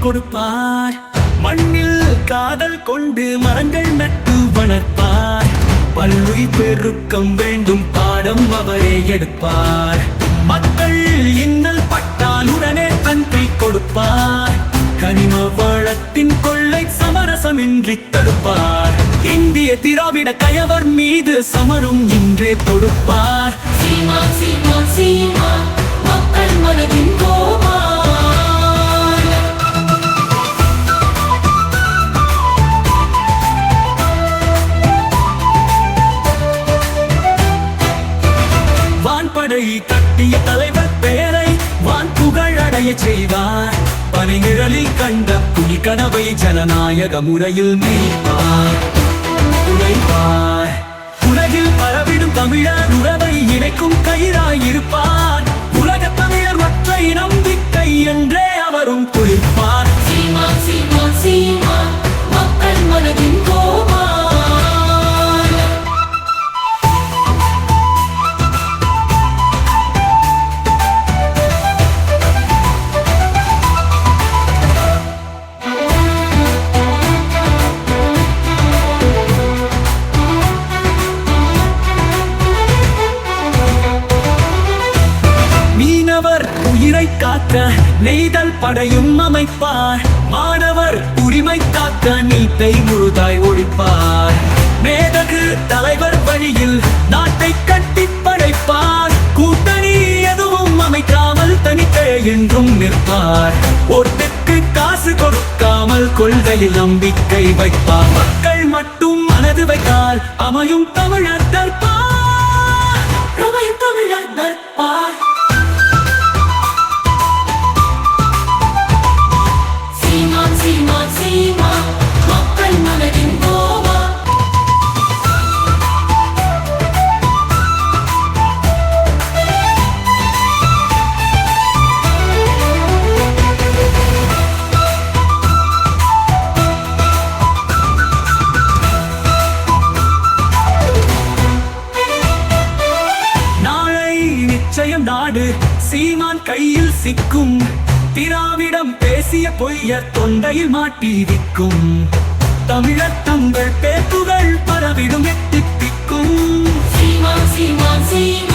கொடுப்பார். மண்ணில் காதல் கொண்டு மரங்கள் நட்டு வளர்ப்பார். பல்லுய் பெருக்கம் வேண்டும் பாடம் அவரே எடுப்பார். மக்கள் இன்னல் பட்டால் உடனே தன்மை கொடுப்பார். கனிம வளத்தின் கொள்ளை சமரசமின்றி தடுப்பார். இந்திய திராவிட கயவர் மீது சமரும் என்றே கொடுப்பார் சீமா சீமா சீமா மக்கள் மனதின் கோபம் வான்படை கட்டிய தலைவர் பெயரை வான் புகழடைய செய்வார். பனிநிழலில் கண்ட புலி கனவை ஜனநாயக முறையில் மீட்பார் உழைப்பார். உலகில் பரவிடும் தமிழர் உறவை இணைக்கும் கயிறாயிருப்பார் நெய்தல் படையும் அமைப்பார். மாணவர் உரிமை காக்க நீட்டை முழுதாய் ஒழிப்பார். மேதகு தலைவர் வழியில் நாட்டை கட்டி படைப்பார். கூட்டணி எதுவும் அமைக்காமல் தனித்தே என்றும் நிற்பார். ஒட்டுக்கு காசு கொடுக்காமல் கொள்கையில் நம்பிக்கை வைப்பார். மக்கள் மட்டும் மனது வைத்தால் அமையும் தமிழர் தற்பார். தமிழர் தற்பார். நிச்சயம் நாடு சீமான் கையில் சிக்கும். திராவிடம் பேசிய பொய்ய தொண்டையில் மாட்டி தமிழர் தங்கள் பேப்புகள் பரவிடும் எட்டி பிக்கும். சீமான் சீமான் சீமான்.